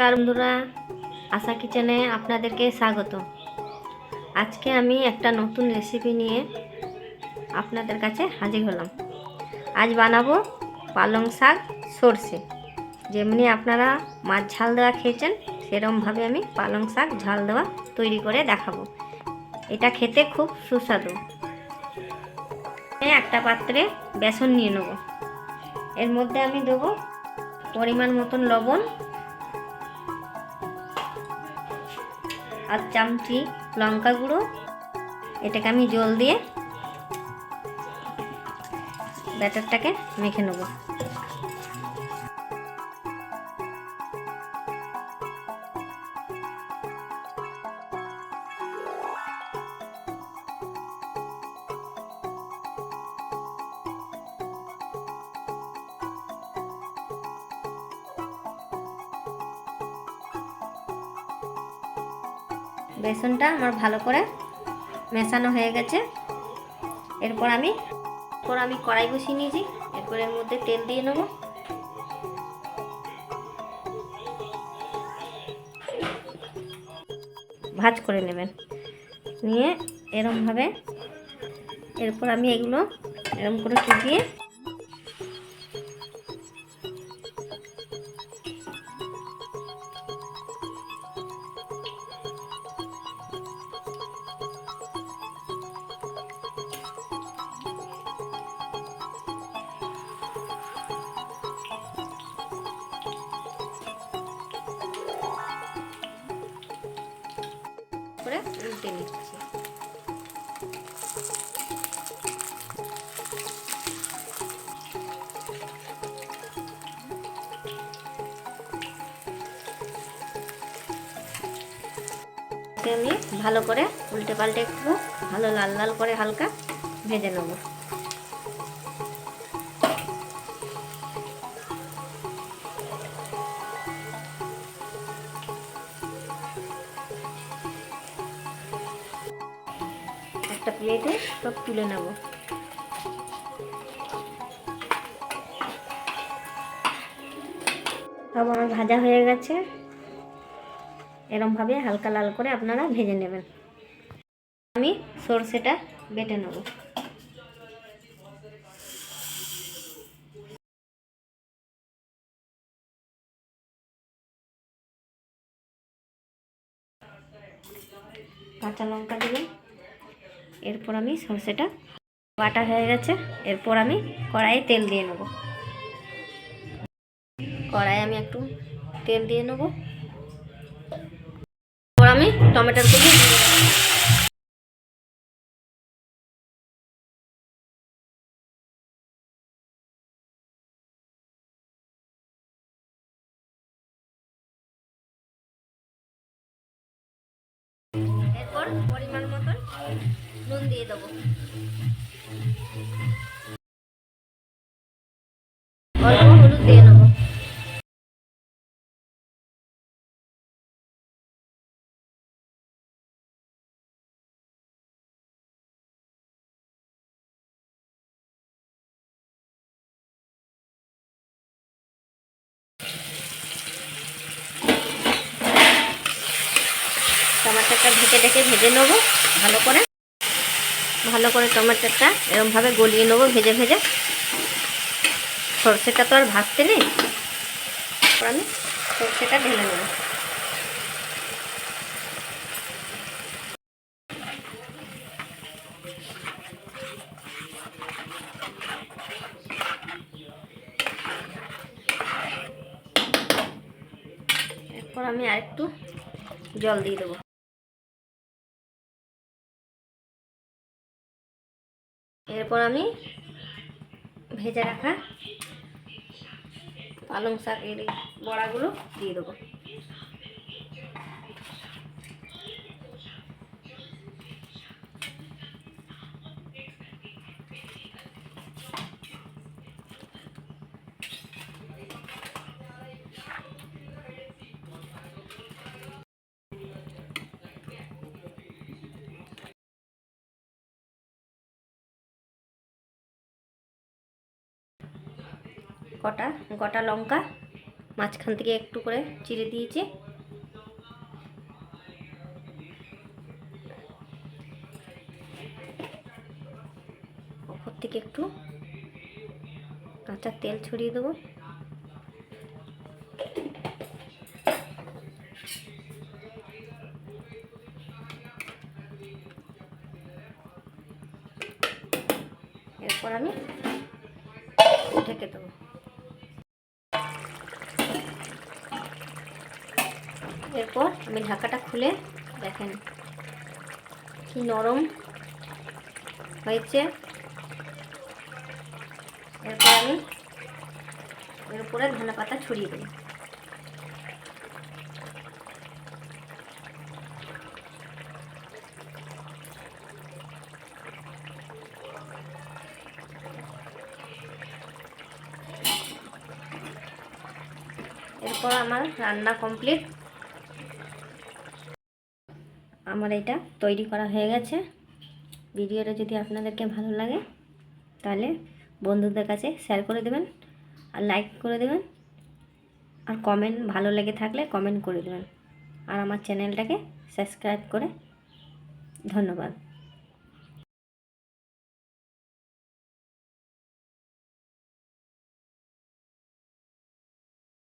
নমস্কার বন্ধুরা। আশা কিচেনে আপনাদেরকে স্বাগত। আজকে আমি একটা নতুন রেসিপি নিয়ে আপনাদের কাছে হাজির হলাম। আজ বানাবো পালং শাক সর্ষে। যেমনি আপনারা মাছ ঝাল দেওয়া খেয়েছেন, সেরমভাবে আমি পালং শাক ঝাল দেওয়া তৈরি করে দেখাবো। এটা খেতে খুব সুস্বাদু। একটা পাত্রে বেসন নিয়ে নেব। এর মধ্যে আমি দেবো পরিমাণ মতন লবণ আর চামচি লঙ্কা গুঁড়ো। এটাকে আমি জল দিয়ে ব্যাটারটাকে মেখে নেব। বেসনটা আমার ভালো করে মেশানো হয়ে গেছে। এরপর আমি এরপর আমি কড়াই বসিয়ে নিয়েছি। এরপর এর মধ্যে তেল দিয়ে নেব। ভাজ করে নেবেন। নিয়ে এরমভাবে, এরপর আমি এগুলো এরম করে চুপিয়ে করে উল্টে নিচ্ছি। আমি ভালো করে উল্টে পাল্টে একটু ভালো লাল লাল করে হালকা ভেজে নেব। একটা প্লেটে সব তুলে নেব। সব আমার ভাজা হয়ে গেছে। এরমভাবে হালকা লাল করে আপনারা ভেজে নেবেন। আমি সর্ষেটা বেটে নেব। কাঁচা লঙ্কা দিলাম। এরপর আমি সর্ষেটা বাটা হয়ে গেছে। এরপর আমি কড়াইয়ে তেল দিয়ে নেব। কড়াইয়ে আমি একটু তেল দিয়ে নেব। এরপর আমি টমেটোর কুচি এরপর পরিমাণ মতন নুন দিয়ে দেবো। অল্প হলুদ দিয়ে নেব টমাটোটা ঢেকে ঢেকে ভেজে নেব। ভালো করে। ভালো করে টমেটোটা এরমভাবে গলিয়ে নেব ভেজে ভেজে। সর্ষেটা তো আর ভাজতে নেই। আমি সর্ষেটা ঢেলে নেব। এরপর আমি আরেকটু জল দিয়ে দেবো। এরপর আমি ভেজে রাখা পালং শাক এর বড়াগুলো দিয়ে দেবো। কটা, গোটা লঙ্কা, মাঝখান থেকে একটু করে চিড়ে দিয়েছি। ওপর থেকে একটু কাঁচা তেল ছড়িয়ে দেবো। এরপর আমি ঢেকে দেবো। এরপর আমি ঢাকাটা খুলে দেখেন কি নরম হয়েছে। এরপর আমি এর উপরে ধনে পাতা ছড়িয়ে দিই এরপর আমার রান্না কমপ্লিট। আমার এটা তৈরি করা হয়ে গেছে। ভিডিওটা যদি আপনাদেরকে ভালো লাগে, তাহলে বন্ধুদের কাছে শেয়ার করে দেবেন আর লাইক করে দেবেন। আর কমেন্ট ভালো লেগে থাকলে কমেন্ট করে দেবেন। আর আমার চ্যানেলটাকে সাবস্ক্রাইব করে ধন্যবাদ।